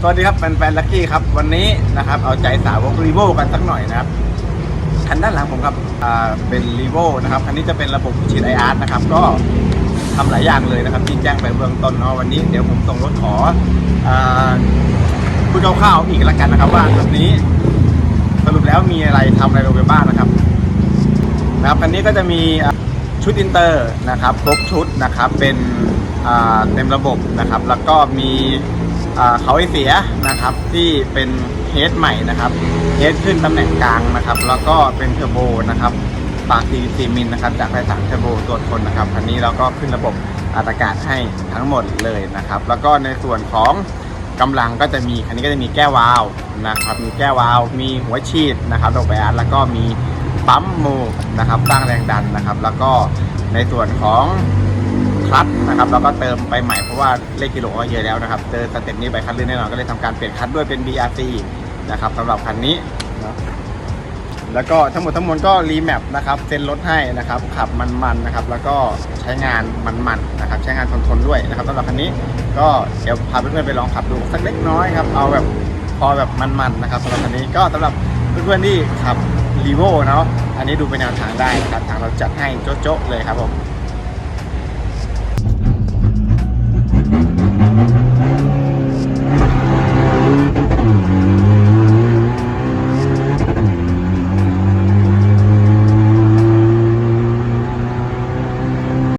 สวัสดีครับแฟนๆลักกี้ครับ วันนี้นะครับเอาใจสาวกรีโวกันสักหน่อยนะครับคันด้านหลังผมครับอ่าเป็นรีโวนะครับคันนี้จะเป็นระบบฉีดไออาร์นะครับ ก็ทำหลายอย่างเลยนะครับ ที่แจ้งไปเบื้องต้นเนาะวันนี้เดี๋ยวผมส่งรถขออ่าพูดคร่าวๆอีกแล้วกันนะครับ ว่าคันนี้สรุปแล้วมีอะไรทำอะไรลงไปบ้างนะครับนะครับคันนี้ก็จะมีชุดอินเตอร์นะครับครบชุดนะครับเป็นเต็มระบบนะครับ แล้วก็มี เขาไอเสียนะครับที่เป็นเฮดใหม่นะครับเฮดขึ้นตำแหน่งกลางนะครับ แล้วก็เป็นเทอร์โบนะครับปาก44มิลนะครับจากไฟสามเทอร์โบตัวทนนะครับคันนี้เราก็ขึ้นระบบอัตรากาศให้ทั้งหมดเลยนะครับ แล้วก็ในส่วนของกำลังก็จะมีคันนี้ก็จะมีแก้ววาล์วนะครับ มีแก้ววาล์วมีหัวฉีดนะครับดอกแบดแล้วก็มีปั๊มโมนะครับสร้างแรงดันนะครับ แล้วก็ในส่วนของ คลัตช์นะครับเราก็เติมไปใหม่เพราะว่าเลขกิโลก็เยอะแล้วนะครับเจอสเต็ปนี้ไปคันลื่นแน่นอนก็เลยทำการเปลี่ยนคัตด้วยเป็น BRC นะครับสำหรับคันนี้นะแล้วก็ทั้งหมดทั้งมวลก็รีแมปนะครับเซ็นรถให้นะครับขับมันๆนะครับ แล้วก็ใช้งานมันๆนะครับ ใช้งานทนๆด้วยนะครับสำหรับคันนี้ก็เดี๋ยวพาเพื่อนๆไปลองขับดูสักเล็กน้อยครับเอาแบบพอแบบมันๆนะครับสำหรับคันนี้ก็สำหรับเพื่อนๆที่ขับรีโวเนาะอันนี้ดูเป็นแนวทางได้นะครับทางเราจัดให้โจ๊ะๆเลยครับผม